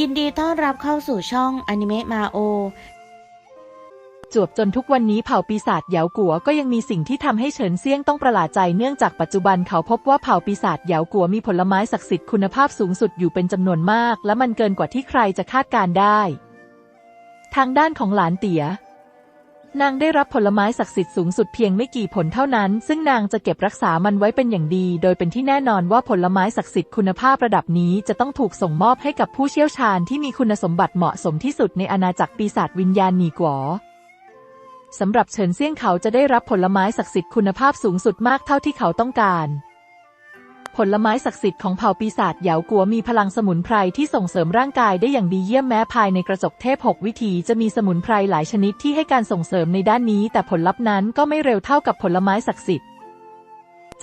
ยินดีต้อนรับเข้าสู่ช่องอนิเมะมาโอ จวบจนทุกวันนี้เผ่าปีศาจเหยากัวก็ยังมีสิ่งที่ทำให้เฉินเซี่ยงต้องประหลาดใจเนื่องจากปัจจุบันเขาพบว่าเผ่าปีศาจเหยากัวมีผลไม้ศักดิ์สิทธิ์คุณภาพสูงสุดอยู่เป็นจำนวนมาก และมันเกินกว่าที่ใครจะคาดการได้ ทางด้านของหลานเตี๋ย นางได้รับผลไม้ศักดิ์สิทธิ์สูงสุดเพียงไม่กี่ผลเท่านั้น ซึ่งนางจะเก็บรักษามันไว้เป็นอย่างดี โดยเป็นที่แน่นอนว่าผลไม้ศักดิ์สิทธิ์คุณภาพระดับนี้จะต้องถูกส่งมอบให้กับผู้เชี่ยวชาญที่มีคุณสมบัติเหมาะสมที่สุดในอาณาจักรปีศาจวิญญาณหนีกัวสำหรับเฉินเซี่ยงเขาจะได้รับผลไม้ศักดิ์สิทธิ์คุณภาพสูงสุดมากเท่าที่เขาต้องการ ผลไม้ศักดิ์สิทธิ์ของเผ่าปีศาจเหยากัวมีพลังสมุนไพรที่ส่งเสริมร่างกายได้อย่างดีเยี่ยมแม้ภายในกระจกเทพหกวิธีจะมีสมุนไพรหลายชนิดที่ให้การส่งเสริมในด้านนี้ แต่ผลลัพธ์นั้นก็ไม่เร็วเท่ากับผลไม้ศักดิ์สิทธิ์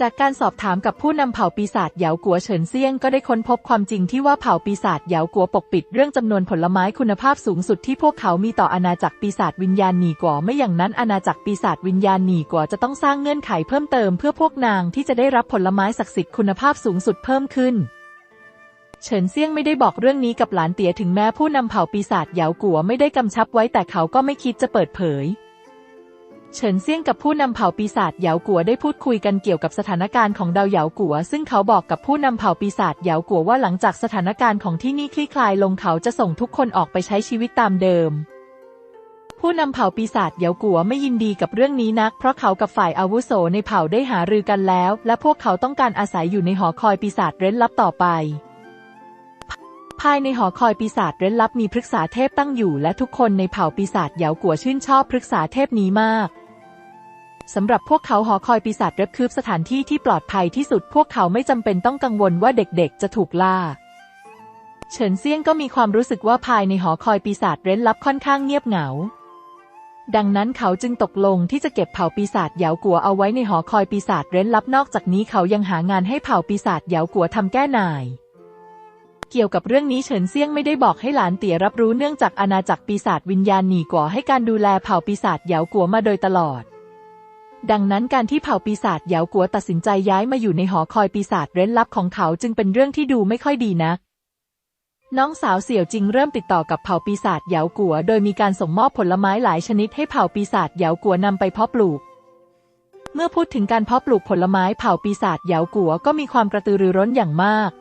จากการสอบถามกับผู้นำเผ่าปีศาจเหยากัวเฉินเซี่ยงก็ได้ค้นพบความจริงที่ว่าเผ่าปีศาจเหยากัวปกปิดเรื่องจำนวนผลไม้คุณภาพสูงสุดที่พวกเขามีต่ออาณาจักรปีศาจวิญญาณหนีกัวไม่อย่างนั้นอาณาจักรปีศาจวิญญาณหนีกัวจะต้องสร้างเงื่อนไขเพิ่มเติมเพื่อพวกนางที่จะได้รับผลไม้ศักดิ์สิทธิ์คุณภาพสูงสุดเพิ่มขึ้นเฉินเซี่ยงไม่ได้บอกเรื่องนี้กับหลานเตี๋ยถึงแม้ผู้นำเผ่าปีศาจเหยากัวไม่ได้กำชับไว้แต่เขาก็ไม่คิดจะเปิดเผย เฉินเซี่ยงกับผู้นำเผ่าปีศาจเหยากัวได้พูดคุยกันเกี่ยวกับสถานการณ์ของดาวเหยากัว ซึ่งเขาบอกกับผู้นำเผ่าปีศาจเหยากัวว่าหลังจากสถานการณ์ของที่นี่คลี่คลายลงเขาจะส่งทุกคนออกไปใช้ชีวิตตามเดิม ผู้นำเผ่าปีศาจเหยากัวไม่ยินดีกับเรื่องนี้นัก เพราะเขากับฝ่ายอาวุโสในเผ่าได้หารือกันแล้ว และพวกเขาต้องการอาศัยอยู่ในหอคอยปีศาจเร้นลับต่อไปภายในหอคอยปีศาจเร้นลับมีพฤกษาเทพตั้งอยู่และทุกคนในเผ่าปีศาจเหยากัวชื่นชอบพฤกษาเทพนี้มาก สำหรับพวกเขาหอคอยปีศาจเร็บคืบสถานที่ที่ปลอดภัยที่สุด พวกเขาไม่จำเป็นต้องกังวลว่าเด็กๆ จะถูกล่า เฉินเซียงก็มีความรู้สึกว่าภายในหอคอยปีศาจเร้นลับค่อนข้างเงียบเหงา ดังนั้นเขาจึงตกลงที่จะเก็บเผ่าปีศาจเหยากัวเอาไว้ในหอคอยปีศาจเร้นลับนอกจากนี้เขายังหางานให้เผ่าปีศาจเหยากัวทำแก้หน่ายเกี่ยวกับเรื่องนี้เฉินเซียงไม่ได้บอกให้หลานเตี๋ยรับรู้เนื่องจากอาณาจักรปีศาจวิญญาณหนีกัวให้การดูแลเผ่าปีศาจเหยากัวมาโดยตลอด ดังนั้นการที่เผ่าปีศาจเหยากัวตัดสินใจย้ายมาอยู่ในหอคอยปีศาจเร้นลับของเขาจึงเป็นเรื่องที่ดูไม่ค่อยดีนัก น้องสาวเสี่ยวจิงเริ่มติดต่อกับเผ่าปีศาจเหยากัว โดยมีการส่งมอบผลไม้หลายชนิดให้เผ่าปีศาจเหยากัวนำไปเพาะปลูก เมื่อพูดถึงการเพาะปลูกผลไม้เผ่าปีศาจเหยากัวก็มีความกระตือรือร้นอย่างมาก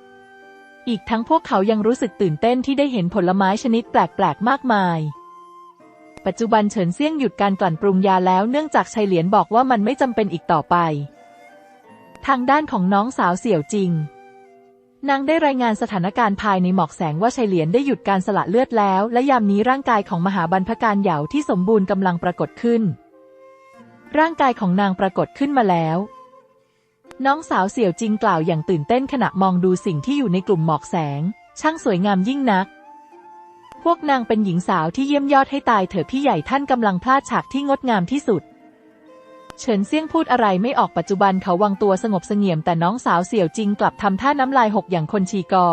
อีกทั้งพวกเขายังรู้สึกตื่นเต้นที่ได้เห็นผลไม้ชนิดแปลกๆ มากมาย ปัจจุบันเฉินเซี่ยงหยุดการกลั่นปรุงยาแล้วเนื่องจากชัยเหลียนบอกว่ามันไม่จำเป็นอีกต่อไป ทางด้านของน้องสาวเสี่ยวจิง นางได้รายงานสถานการณ์ภายในหมอกแสงว่าชัยเหลียนได้หยุดการสละเลือดแล้ว และยามนี้ร่างกายของมหาบรรพการเหยาที่สมบูรณ์กำลังปรากฏขึ้น ร่างกายของนางปรากฏขึ้นมาแล้ว น้องสาวเสี่ยวจิงกล่าวอย่างตื่นเต้นขณะมองดูสิ่งที่อยู่ในกลุ่มหมอกแสง ช่างสวยงามยิ่งนัก พวกนางเป็นหญิงสาวที่เยี่ยมยอดให้ตายเถอะพี่ใหญ่ท่านกำลังพลาดฉากที่งดงามที่สุด เฉินเซี่ยงพูดอะไรไม่ออกปัจจุบันเขาวางตัวสงบเสงี่ยมแต่น้องสาวเสี่ยวจิงกลับทำท่าน้ำลายหกอย่างคนชีกอ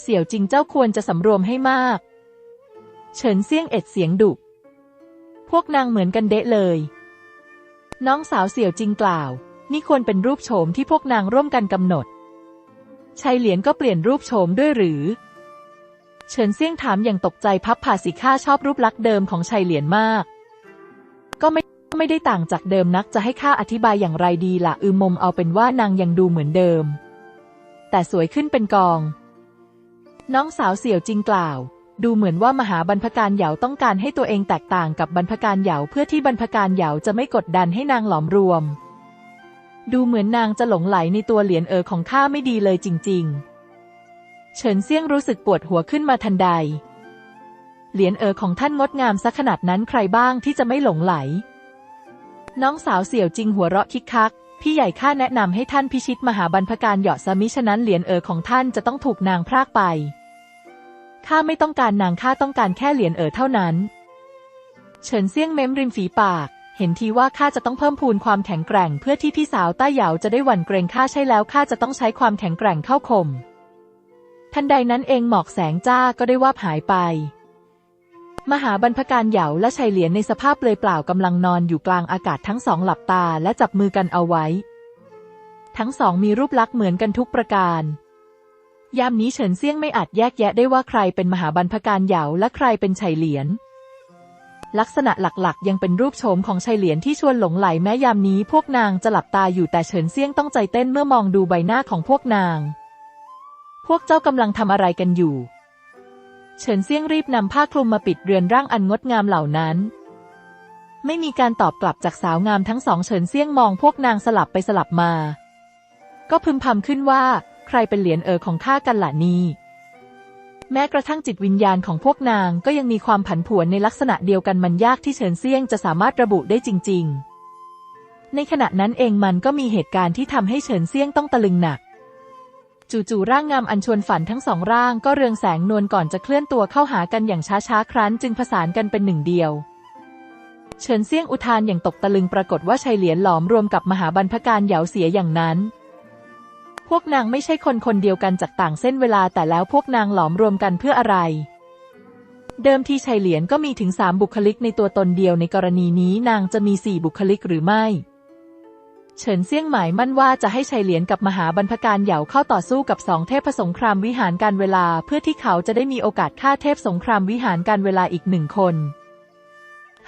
เสี่ยวจิงเจ้าควรจะสำรวมให้มาก เฉินเซี่ยงเอ็ดเสียงดุพวกนางเหมือนกันเดะเลย น้องสาวเสี่ยวจิงกล่าว นี่ควรเป็นรูปโฉมที่พวกนางร่วมกันกำหนดชัยเหลียนก็เปลี่ยนรูปโฉมด้วยหรือ เฉินเซี่ยงถามอย่างตกใจพับผ่าสิข้าชอบรูปลักษณ์เดิมของชัยเหลียนมาก ก็ไม่ไม่ได้ต่างจากเดิมนักจะให้ข้าอธิบายอย่างไรดีล่ะอืมมมเอาเป็นว่านางยังดูเหมือนเดิม แต่สวยขึ้นเป็นกอง น้องสาวเสี่ยวจริงกล่าว ดูเหมือนว่ามหาบรรพการเหยาต้องการให้ตัวเองแตกต่างกับบรรพการเหยาเพื่อที่บรรพการเหยาจะไม่กดดันให้นางหลอมรวม ดูเหมือนนางจะหลงไหลในตัวเหรียญเอ๋อของข้าไม่ดีเลยจริง ๆ เฉินเซี่ยงรู้สึกปวดหัวขึ้นมาทันใด เหรียญเอ๋อของท่านงดงามซะขนาดนั้นใครบ้างที่จะไม่หลงไหล น้องสาวเสี่ยวจิงหัวเราะคิกคัก พี่ใหญ่ข้าแนะนำให้ท่านพิชิตมหาบรรพการเหยาะซะมิฉะนั้นเหรียญเอ๋อของท่านจะต้องถูกนางพรากไปข้าไม่ต้องการนางข้าต้องการแค่เหรียญเอ๋อเท่านั้น เฉินเซี่ยงเม้มริมฝีปาก เห็นทีว่าข้าจะต้องเพิ่มพูนความแข็งแกร่ง เพื่อที่พี่สาวต้าเหยาจะได้หวั่นเกรงข้าใช่แล้วข้าจะต้องใช้ความแข็งแกร่งเข้าข่ม ทันใดนั้นเองหมอกแสงจ้าก็ได้วาบหายไป มหาบรรพการเหยาและชัยเหลียนในสภาพเปลอยเปล่ากำลังนอนอยู่กลางอากาศทั้งสองหลับตาและจับมือกันเอาไว้ ทั้งสองมีรูปลักษณ์เหมือนกันทุกประการ ยามนี้เฉินเซี่ยงไม่อาจแยกแยะได้ว่าใครเป็นมหาบรรพการเหยาและใครเป็นไฉเหลียน ลักษณะหลักๆ ยังเป็นรูปโฉมของไฉเหลียนที่ชวนหลงไหลแม้ยามนี้พวกนางจะหลับตาอยู่แต่เฉินเซี่ยงต้องใจเต้นเมื่อมองดูใบหน้าของพวกนาง พวกเจ้ากำลังทำอะไรกันอยู่ เฉินเซี่ยงรีบนำผ้าคลุมมาปิดเรือนร่างอันงดงามเหล่านั้น ไม่มีการตอบกลับจากสาวงามทั้งสองเฉินเซี่ยงมองพวกนางสลับไปสลับมา ก็พึมพำขึ้นว่า ใครเป็นเหรียญเอ๋อของข้ากันล่ะนี่แม้กระทั่งจิตวิญญาณของพวกนางก็ยังมีความผันผวนในลักษณะเดียวกันมันยากที่เฉินเซี่ยงจะสามารถระบุได้จริง ๆ ในขณะนั้นเองมันก็มีเหตุการณ์ที่ทำให้เฉินเซี่ยงต้องตะลึงหนัก จู่ๆร่างงามอันชวนฝันทั้งสองร่างก็เรืองแสงนวลก่อนจะเคลื่อนตัวเข้าหากันอย่างช้าๆ ครั้นจึงผสานกันเป็นหนึ่งเดียว เฉินเซี่ยงอุทานอย่างตกตะลึงปรากฏว่าชัยเหรียญหลอมรวมกับมหาบรรพการเหยาเสียอย่างนั้น พวกนางไม่ใช่คนคนเดียวกันจากต่างเส้นเวลาแต่แล้วพวกนางหลอมรวมกันเพื่ออะไร เดิมทีชัยเหรียญก็มีถึงสามบุคลิกในตัวตนเดียวในกรณีนี้นางจะมีสี่บุคลิกหรือไม่ เฉินเซี่ยงหมายมั่นว่าจะให้ชัยเหรียญกับมหาบรรพการเหยาเข้าต่อสู้กับสองเทพสงครามวิหารการเวลา เพื่อที่เขาจะได้มีโอกาสฆ่าเทพสงครามวิหารการเวลาอีกหนึ่งคน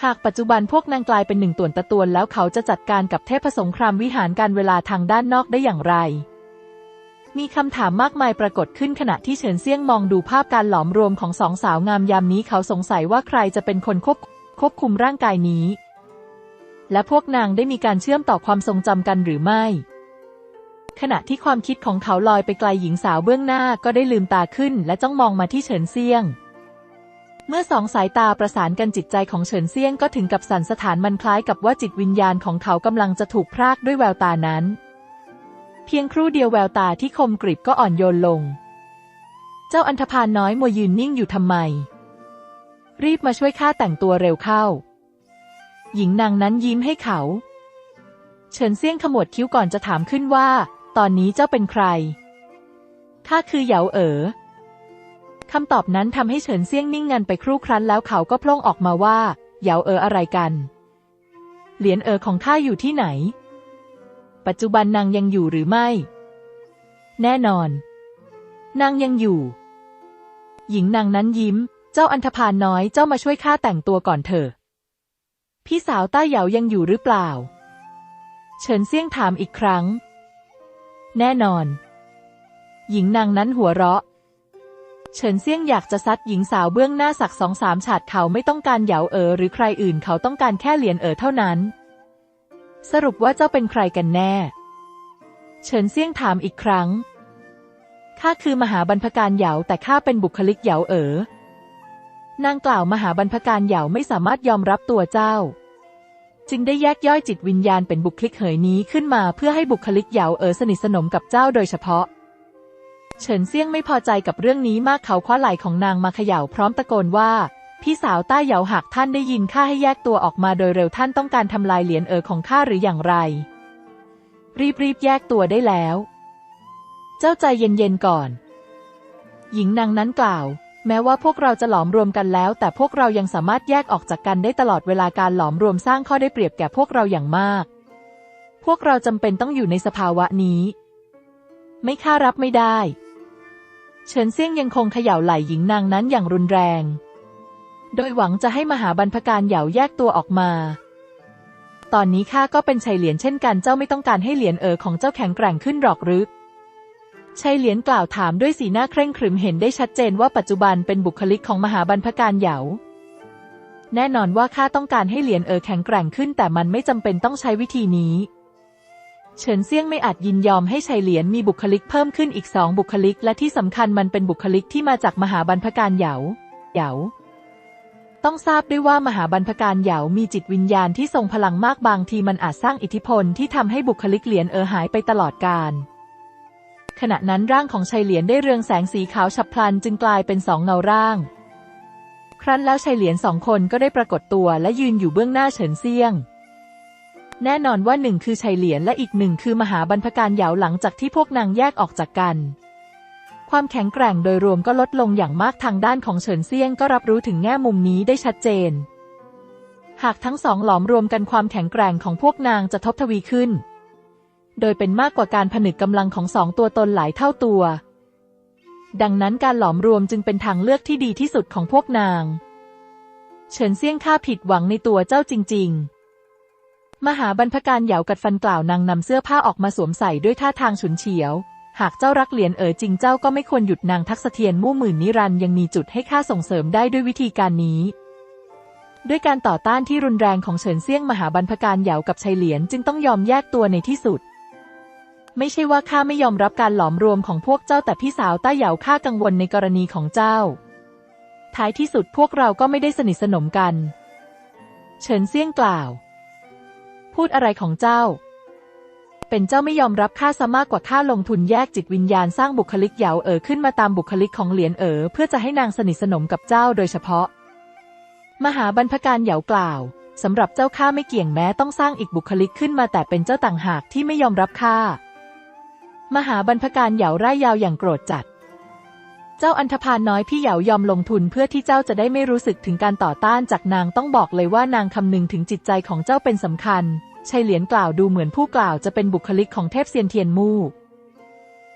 หากปัจจุบันพวกนางกลายเป็นหนึ่งต่วนตะตวนแล้วเขาจะจัดการกับเทพสงครามวิหารการเวลาทางด้านนอกได้อย่างไร มีคำถามมากมายปรากฏขึ้นขณะที่เฉินเซี่ยงมองดูภาพการหลอมรวมของสองสาวงามยามนี้เขาสงสัยว่าใครจะเป็นคนควบควบคุมร่างกายนี้ และพวกนางได้มีการเชื่อมต่อความทรงจำกันหรือไม่ ขณะที่ความคิดของเขาลอยไปไกลหญิงสาวเบื้องหน้าก็ได้ลืมตาขึ้นและจ้องมองมาที่เฉินเซียง เมื่อสองสายตาประสานกันจิตใจของเฉินเซียงก็ถึงกับสั่นสถานมันคล้ายกับว่าจิตวิญญาณของเขากำลังจะถูกพรากด้วยแววตานั้น เพียงครู่เดียวแววตาที่คมกริบก็อ่อนโยนลง เจ้าอันธพาลน้อยมัวยืนนิ่งอยู่ทำไม รีบมาช่วยข้าแต่งตัวเร็วเข้า หญิงนางนั้นยิ้มให้เขา เฉินเซี่ยงขมวดคิ้วก่อนจะถามขึ้นว่า ตอนนี้เจ้าเป็นใคร ข้าคือเหยาเอ๋อคำตอบนั้นทำให้เฉินเซี่ยงนิ่งงันไปครู่ครั้นแล้วเขาก็พล่งออกมาว่าเหยาเอ๋ออะไรกัน เหรียญเอ๋อของข้าอยู่ที่ไหน ปัจจุบันนางยังอยู่หรือไม่ แน่นอน นางยังอยู่ หญิงนางนั้นยิ้ม เจ้าอันธพาลน้อยเจ้ามาช่วยข้าแต่งตัวก่อนเถอะ พี่สาวต้าเหยายังอยู่หรือเปล่า เฉินเซี่ยงถามอีกครั้ง แน่นอน หญิงนางนั้นหัวเราะ เฉินเซี่ยงอยากจะซัดหญิงสาวเบื้องหน้าสักสองสามฉาดเขาไม่ต้องการเหยาเอ๋อหรือใครอื่นเขาต้องการแค่เหรียญเอ๋อเท่านั้น สรุปว่าเจ้าเป็นใครกันแน่ เฉินเซี่ยงถามอีกครั้งข้าคือมหาบรรพการเหยาแต่ข้าเป็นบุคลิกเหยาเอ๋อ นางกล่าวมหาบรรพการเหยาไม่สามารถยอมรับตัวเจ้า จึงได้แยกย่อยจิตวิญญาณเป็นบุคลิกเหยนี้ขึ้นมาเพื่อให้บุคลิกเหยาเอ๋อสนิทสนมกับเจ้าโดยเฉพาะ เฉินเซี่ยงไม่พอใจกับเรื่องนี้มากเขาคว้าไหล่ของนางมาเขย่าพร้อมตะโกนว่า พี่สาวต้าเหยาหากท่านได้ยินข้าให้แยกตัวออกมาโดยเร็วท่านต้องการทำลายเหรียญเอ๋อของข้าหรืออย่างไร รีบๆแยกตัวได้แล้ว เจ้าใจเย็นๆก่อน หญิงนางนั้นกล่าว แม้ว่าพวกเราจะหลอมรวมกันแล้ว แต่พวกเรายังสามารถแยกออกจากกันได้ตลอดเวลาการหลอมรวมสร้างข้อได้เปรียบแก่พวกเราอย่างมาก พวกเราจำเป็นต้องอยู่ในสภาวะนี้ ไม่ค่ารับไม่ได้ เฉินเซี่ยงยังคงเขย่าไหล่หญิงนางนั้นอย่างรุนแรง โดยหวังจะให้มหาบรรพการเหยาแยกตัวออกมา ตอนนี้ข้าก็เป็นชัยเหรียญเช่นกันเจ้าไม่ต้องการให้เหรียญเอ๋อของเจ้าแข็งแกร่งขึ้นหรอกหรือ ชัยเหรียญกล่าวถามด้วยสีหน้าเคร่งขรึมเห็นได้ชัดเจนว่าปัจจุบันเป็นบุคลิกของมหาบรรพการเหยา แน่นอนว่าข้าต้องการให้เหรียญเอ๋อแข็งแกร่งขึ้น แต่มันไม่จำเป็นต้องใช้วิธีนี้ เฉินเซี่ยงไม่อาจยินยอมให้ชัยเหรียญมีบุคลิกเพิ่มขึ้นอีกสองบุคลิก และที่สำคัญมันเป็นบุคลิกที่มาจากมหาบรรพการเหยา เหยา ต้องทราบด้วยว่ามหาบรรพการเหยามีจิตวิญญาณที่ทรงพลังมากบางทีมันอาจสร้างอิทธิพลที่ทำให้บุคลิกเหรียญเอ๋อหายไปตลอดกาล ขณะนั้นร่างของชัยเหรียญได้เรืองแสงสีขาวฉับพลันจึงกลายเป็นสองเงาร่าง ครั้นแล้วชัยเหรียญสองคนก็ได้ปรากฏตัวและยืนอยู่เบื้องหน้าเฉินเซียง แน่นอนว่าหนึ่งคือชัยเหรียญและอีกหนึ่งคือมหาบรรพการเหยาหลังจากที่พวกนางแยกออกจากกัน ความแข็งแกร่งโดยรวมก็ลดลงอย่างมากทางด้านของเฉินเซียงก็รับรู้ถึงแง่มุมนี้ได้ชัดเจน หากทั้งสองหลอมรวมกันความแข็งแกร่งของพวกนางจะทบทวีขึ้น โดยเป็นมากกว่าการผนึกกำลังของสองตัวตนหลายเท่าตัว ดังนั้นการหลอมรวมจึงเป็นทางเลือกที่ดีที่สุดของพวกนาง เฉินเซี่ยงข้าผิดหวังในตัวเจ้าจริง ๆ มหาบรรพการเหยากัดฟันกล่าวนางนำเสื้อผ้าออกมาสวมใส่ด้วยท่าทางฉุนเฉียว หากเจ้ารักเหรียญเอ๋อจริงเจ้าก็ไม่ควรหยุดนางทักษเทียนมู่หมื่นนิรันยังมีจุดให้ข้าส่งเสริมได้ด้วยวิธีการนี้ด้วยการต่อต้านที่รุนแรงของเฉินเซี่ยงมหาบรรพการเหยากับชัยเหลียนจึงต้องยอมแยกตัวในที่สุด ไม่ใช่ว่าข้าไม่ยอมรับการหลอมรวมของพวกเจ้าแต่พี่สาวต้าเหยาข้ากังวลในกรณีของเจ้า ท้ายที่สุดพวกเราก็ไม่ได้สนิทสนมกัน เฉินเซี่ยงกล่าว พูดอะไรของเจ้า เป็นเจ้าไม่ยอมรับข้าซะมากกว่าข้าลงทุนแยกจิตวิญญาณสร้างบุคลิกเหยาเอ๋อขึ้นมาตามบุคลิกของเหรียญเอ๋อเพื่อจะให้นางสนิทสนมกับเจ้าโดยเฉพาะ มหาบรรพการเหยากล่าวสำหรับเจ้าข้าไม่เกี่ยงแม้ต้องสร้างอีกบุคลิกขึ้นมาแต่เป็นเจ้าต่างหากที่ไม่ยอมรับข้า มหาบรรพการเหยาร่ยยาวอย่างโกรธจัด เจ้าอันธพาลน้อยพี่เหยายอมลงทุนเพื่อที่เจ้าจะได้ไม่รู้สึกถึงการต่อต้านจากนางต้องบอกเลยว่านางคำนึงถึงจิตใจของเจ้าเป็นสำคัญชัยเหลียนกล่าวดูเหมือนผู้กล่าวจะเป็นบุคลิกของเทพเซียนเทียนมู่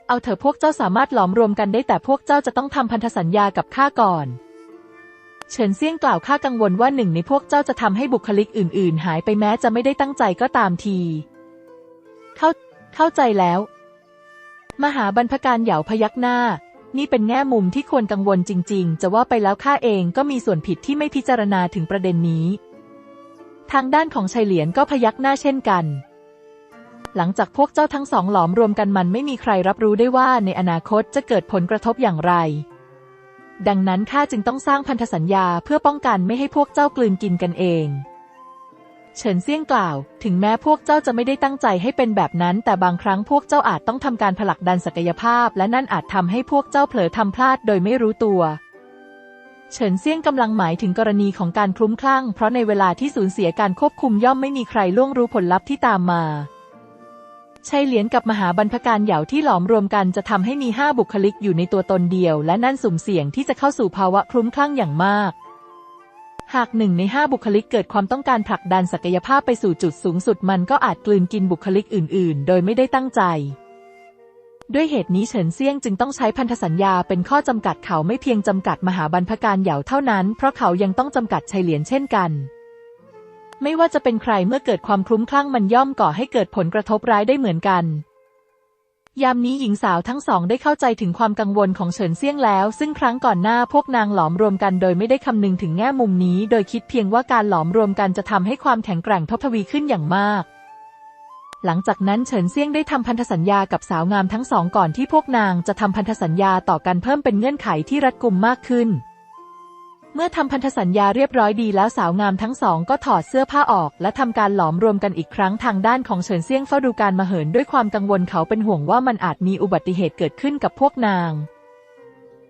เอาเถอะพวกเจ้าสามารถหลอมรวมกันได้แต่พวกเจ้าจะต้องทำพันธสัญญากับข้าก่อน เฉินเซี่ยงกล่าวข้ากังวลว่าหนึ่งในพวกเจ้าจะทำให้บุคลิกอื่น ๆ หายไปแม้จะไม่ได้ตั้งใจก็ตามที เข้าเข้าใจแล้ว มหาบรรพการเหยาพยักหน้า นี่เป็นแง่มุมที่ควรกังวลจริง ๆ จะว่าไปแล้วข้าเองก็มีส่วนผิดที่ไม่พิจารณาถึงประเด็นนี้ ทางด้านของชัยเหลียนก็พยักหน้าเช่นกัน หลังจากพวกเจ้าทั้งสองหลอมรวมกันมันไม่มีใครรับรู้ได้ว่าในอนาคตจะเกิดผลกระทบอย่างไร ดังนั้นข้าจึงต้องสร้างพันธสัญญาเพื่อป้องกันไม่ให้พวกเจ้ากลืนกินกันเอง เฉินเซี่ยงกล่าว ถึงแม้พวกเจ้าจะไม่ได้ตั้งใจให้เป็นแบบนั้น แต่บางครั้งพวกเจ้าอาจต้องทำการผลักดันศักยภาพ และนั่นอาจทำให้พวกเจ้าเผลอทำพลาดโดยไม่รู้ตัวเฉินเซี่ยงกำลังหมายถึงกรณีของการคลุ้มคลั่ง เพราะในเวลาที่สูญเสียการควบคุมย่อมไม่มีใครล่วงรู้ผลลัพธ์ที่ตามมาชัยเหลียนกับมหาบรรพการเหยาที่หลอมรวมกันจะทำให้มีห้าบุคลิกอยู่ในตัวตนเดียว และนั่นสุ่มเสี่ยงที่จะเข้าสู่ภาวะคลุ้มคลั่งอย่างมาก หากหนึ่งในห้าบุคลิกเกิดความต้องการผลักดันศักยภาพไปสู่จุดสูงสุดมันก็อาจกลืนกินบุคลิกอื่น ๆ โดยไม่ได้ตั้งใจ ด้วยเหตุนี้เฉินเซี่ยงจึงต้องใช้พันธสัญญาเป็นข้อจำกัดเขาไม่เพียงจำกัดมหาบรรพการเหยาเท่านั้น เพราะเขายังต้องจำกัดชัยเหลียนเช่นกันไม่ว่าจะเป็นใครเมื่อเกิดความคลุ้มคลั่งมันย่อมก่อให้เกิดผลกระทบร้ายได้เหมือนกัน ยามนี้หญิงสาวทั้งสองได้เข้าใจถึงความกังวลของเฉินเซี่ยงแล้ว ซึ่งครั้งก่อนหน้าพวกนางหลอมรวมกันโดยไม่ได้คำนึงถึงแง่มุมนี้ โดยคิดเพียงว่าการหลอมรวมกันจะทำให้ความแข็งแกร่งทบทวีขึ้นอย่างมาก หลังจากนั้นเฉินเซี่ยงได้ทำพันธสัญญากับสาวงามทั้งสองก่อนที่พวกนางจะทำพันธสัญญาต่อกันเพิ่มเป็นเงื่อนไขที่รัดกุมมากขึ้น เมื่อทำพันธสัญญาเรียบร้อยดีแล้วสาวงามทั้งสองก็ถอดเสื้อผ้าออก และทำการหลอมรวมกันอีกครั้งทางด้านของเฉินเซี่ยงเฝ้าดูการมาเหินด้วยความกังวลเขาเป็นห่วงว่ามันอาจมีอุบัติเหตุเกิดขึ้นกับพวกนาง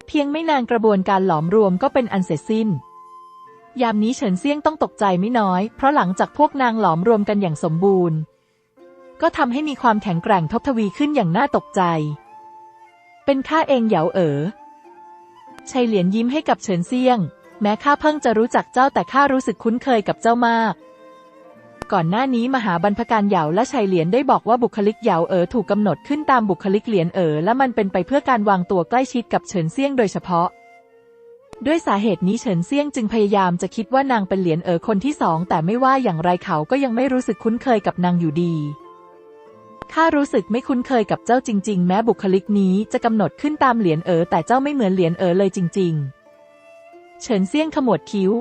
เพียงไม่นานกระบวนการหลอมรวมก็เป็นอันเสร็จสิ้น ยามนี้เฉินเซี่ยงต้องตกใจไม่น้อย เพราะหลังจากพวกนางหลอมรวมกันอย่างสมบูรณ์ ก็ทำให้มีความแข็งแกร่งทบทวีขึ้นอย่างน่าตกใจ เป็นข้าเองเหยาเอ๋อชัยเหลียนยิ้มให้กับเฉินเซี่ยง แม้ข้าเพิ่งจะรู้จักเจ้าแต่ข้ารู้สึกคุ้นเคยกับเจ้ามาก ก่อนหน้านี้มหาบรรพการเหยาและชัยเหลียนได้บอกว่าบุคลิกเหยาเอ๋อถูกกำหนดขึ้นตามบุคลิกเหลียนเอ๋อและมันเป็นไปเพื่อการวางตัวใกล้ชิดกับเฉินเซี่ยงโดยเฉพาะ ด้วยสาเหตุนี้เฉินเซี่ยงจึงพยายามจะคิดว่านางเป็นเหลียนเอ๋อคนที่สองแต่ไม่ว่าอย่างไรเขาก็ยังไม่รู้สึกคุ้นเคยกับนางอยู่ดีข้ารู้สึกไม่คุ้นเคยกับเจ้าจริง ๆ แม้บุคลิกนี้จะกำหนดขึ้นตามเหลียนเอ๋อแต่เจ้าไม่เหมือนเหลียนเอ๋อเลยจริง ๆ เฉินเซี่ยงขมวดคิ้ว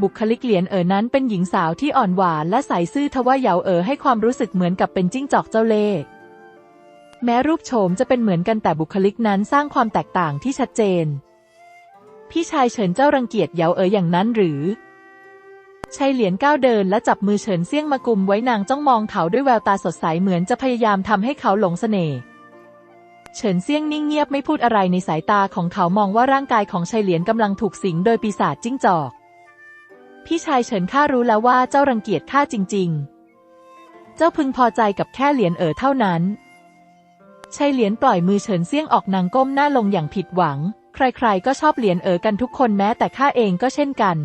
บุคลิกเหลียนเอ๋อนั้นเป็นหญิงสาวที่อ่อนหวานและใสซื่อทว่าเหยาเอ๋อให้ความรู้สึกเหมือนกับเป็นจิ้งจอกเจ้าเล่ห์แม้รูปโฉมจะเป็นเหมือนกันแต่บุคลิกนั้นสร้างความแตกต่างที่ชัดเจน พี่ชายเฉินเจ้ารังเกียจเหยาเอ๋ออย่างนั้นหรือชัยเหลียนก้าวเดินและจับมือเฉินเซี่ยงมากุมไว้นางจ้องมองเขาด้วยแววตาสดใสเหมือนจะพยายามทำให้เขาหลงเสน่ห์ เฉินเซี่ยงนิ่งเงียบไม่พูดอะไรในสายตาของเขามองว่าร่างกายของชัยเหลียนกำลังถูกสิงโดยปีศาจจิ้งจอก พี่ชายเฉินข้ารู้แล้วว่าเจ้ารังเกียจข้าจริง ๆ เจ้าพึงพอใจกับแค่เหรียญเอ๋อเท่านั้นชัยเหลียนปล่อยมือเฉินเซี่ยงออกนางก้มหน้าลงอย่างผิดหวัง ใครๆก็ชอบเหรียญเอ๋อกันทุกคนแม้แต่ข้าเองก็เช่นกัน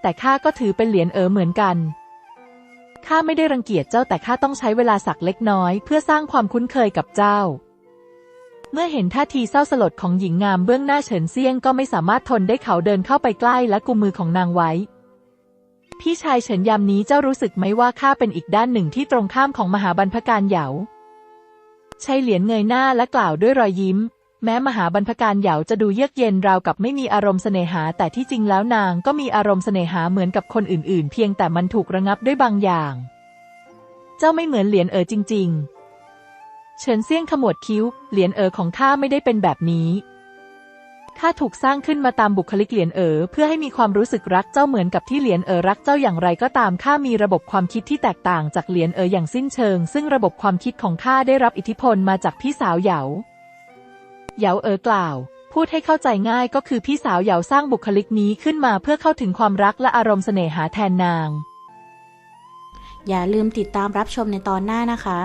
แต่ข้าก็ถือเป็นเหรียญเอ๋อเหมือนกันข้าไม่ได้รังเกียจเจ้าแต่ข้าต้องใช้เวลาสักเล็กน้อย เพื่อสร้างความคุ้นเคยกับเจ้า เมื่อเห็นท่าทีเศร้าสลดของหญิงงามเบื้องหน้าเฉินเซียงก็ไม่สามารถทนได้เขาเดินเข้าไปใกล้และกุมมือของนางไว้ พี่ชายเฉินยามนี้เจ้ารู้สึกไหมว่าข้าเป็นอีกด้านหนึ่งที่ตรงข้ามของมหาบรรพการเหยาชายเหลียนเงยหน้าและกล่าวด้วยรอยยิ้ม แม้มหาบรรพการเหยาจะดูเยือกเย็นราวกับไม่มีอารมณ์เสน่หา แต่ที่จริงแล้วนางก็มีอารมณ์เสน่หาเหมือนกับคนอื่น ๆ เพียงแต่มันถูกระงับด้วยบางอย่าง เจ้าไม่เหมือนเหลียนเอ๋อจริง ๆ เฉินเซี่ยงขมวดคิ้ว เหลียนเอ๋อของข้าไม่ได้เป็นแบบนี้ข้าถูกสร้างขึ้นมาตามบุคลิกเหลียนเอ๋อเพื่อให้มีความรู้สึกรักเจ้าเหมือนกับที่เหลียนเอ๋อรักเจ้าอย่างไรก็ตามข้ามีระบบความคิดที่แตกต่างจากเหลียนเอ๋ออย่างสิ้นเชิง ซึ่งระบบความคิดของข้าได้รับอิทธิพลมาจากพี่สาวเหยาเหยาเอ๋อกล่าวพูดให้เข้าใจง่ายก็คือพี่สาวเหยาสร้างบุคลิกนี้ขึ้นมาเพื่อเข้าถึงความรักและอารมณ์เสน่หาแทนนาง อย่าลืมติดตามรับชมในตอนหน้านะคะ